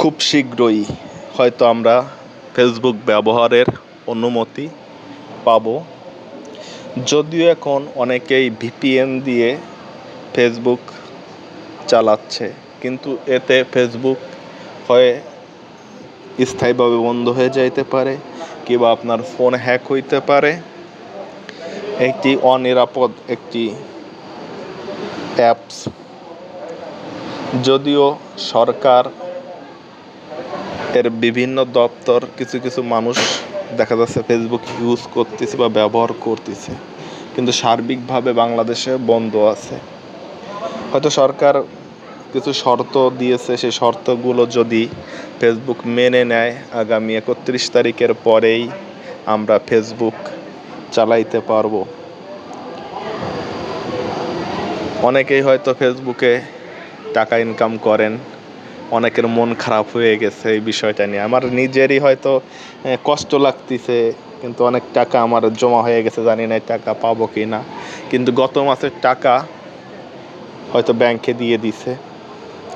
খুব শীঘ্রই হয়তো আমরা ফেসবুক ব্যবহারের অনুমতি পাব। যদিও এখন অনেকেই ভিপিএন দিয়ে ফেসবুক চালাচ্ছে, কিন্তু এতে ফেসবুক হয়ে স্থায়ীভাবে বন্ধ হয়ে যাইতে পারে কিংবা আপনার ফোন হ্যাক হইতে পারে। একটি অনিরাপদ একটি অ্যাপস। যদিও সরকার এর বিভিন্ন দপ্তর কিছু কিছু মানুষ দেখা যাচ্ছে ফেসবুক ইউজ করতেছে বা ব্যবহার করতেছে। কিন্তু সার্বিকভাবে বাংলাদেশে বন্ধ আছে। হয়তো সরকার কিছু শর্ত দিয়েছে, সেই শর্তগুলো যদি ফেসবুক মেনে নেয়, আগামী একত্রিশ তারিখের পরেই আমরা ফেসবুক চালাইতে পারব। অনেকেই হয়তো ফেসবুকে টাকা ইনকাম করেন। অনেকের মন খারাপ হয়ে গেছে এই বিষয়টা নিয়ে। আমার নিজেরই হয়তো কষ্ট লাগতেছে, কিন্তু অনেক টাকা আমার জমা হয়ে গেছে, জানি না টাকা পাবো কি না কিন্তু গত মাসের টাকা হয়তো ব্যাংকে দিয়ে দিছে।